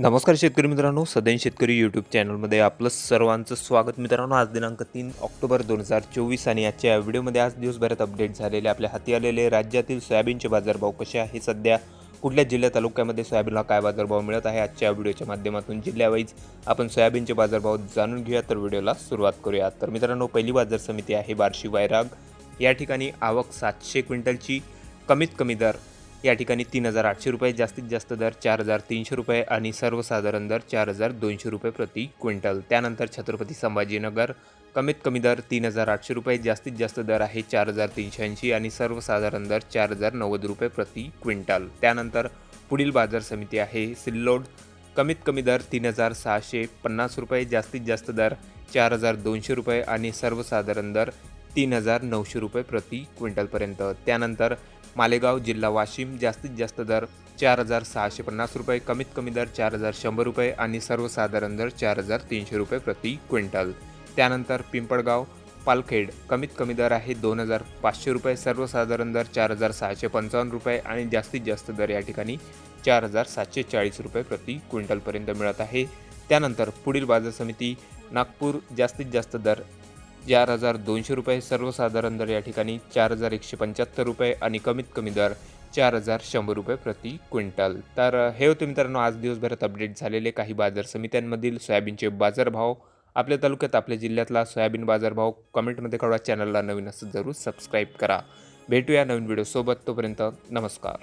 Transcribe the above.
नमस्कार शेतकरी मित्रांनो सदैन शेतकरी यूट्यूब चॅनलमध्ये आपलं सर्वांचं स्वागत. मित्रांनो आज दिनांक तीन ऑक्टोबर दोन हजार चोवीस आणि आजच्या या व्हिडिओमध्ये आज दिवसभरात अपडेट झालेले आपल्या हाती आलेले राज्यातील सोयाबीनचे बाजारभाव कसे आहे सध्या कुठल्या जिल्ह्या तालुक्यामध्ये सोयाबीनला काय बाजारभाव मिळत आहे आजच्या व्हिडिओच्या माध्यमातून जिल्ह्यावाईज आपण सोयाबीनचे बाजारभाव जाणून घेऊया तर व्हिडिओला सुरुवात करूया. तर मित्रांनो पहिली बाजार समिती आहे बार्शी वैराग या ठिकाणी आवक सातशे क्विंटलची कमीत कमी दर या ठिकाणी तीन हजार आठशे रुपये जास्तीत जास्त दर चार हजार तीनशे रुपये आणि सर्वसाधारण दर चार हजार दोनशे रुपये प्रति क्विंटल. त्यानंतर छत्रपती संभाजीनगर कमीत कमी दर तीन हजार आठशे रुपये जास्तीत जास्त दर आहे चार हजार तीनशे ऐंशी आणि सर्वसाधारण दर चार हजार नव्वद रुपये प्रति क्विंटल. त्यानंतर पुढील बाजार समिती आहे सिल्लोड कमीत कमी दर तीन हजार सहाशे पन्नास रुपये जास्तीत जास्त दर चार हजार दोनशे रुपये आणि सर्वसाधारण दर तीन हजार नऊशे रुपये प्रति क्विंटलपर्यंत. त्यानंतर मालेगाव जिल्हा वाशिम जास्तीत जास्त दर चार हजार सहाशे पन्नास रुपये कमीत कमी दर चार हजार शंभर रुपये आणि सर्वसाधारण दर चार हजार तीनशे रुपये प्रति क्विंटल. त्यानंतर पिंपळगाव पालखेड कमीत कमी दर आहे दोन हजार पाचशे रुपये सर्वसाधारण दर चार हजार सहाशे पंचावन्न रुपये आणि जास्तीत जास्त दर या ठिकाणी चार हजार सातशे चाळीस रुपये प्रति क्विंटलपर्यंत मिळत आहे. त्यानंतर पुढील बाजार समिती नागपूर जास्तीत जास्त दर चार हजार दोनशे रुपये सर्वसाधारण दर या ठिकाणी चार हजार एकशे पंच्याहत्तर रुपये आणि कमीत कमी दर चार हजार शंभर रुपये प्रति क्विंटल. तर हे होते मित्रांनो आज दिवसभरात अपडेट झालेले काही बाजार समित्यांमधील सोयाबीनचे बाजारभाव. आपल्या तालुक्यात आपल्या जिल्ह्यातला सोयाबीन बाजारभाव कमेंटमध्ये कळवा चॅनलला नवीन असं जरूर सबस्क्राईब करा. भेटूया नवीन व्हिडिओसोबत तोपर्यंत नमस्कार.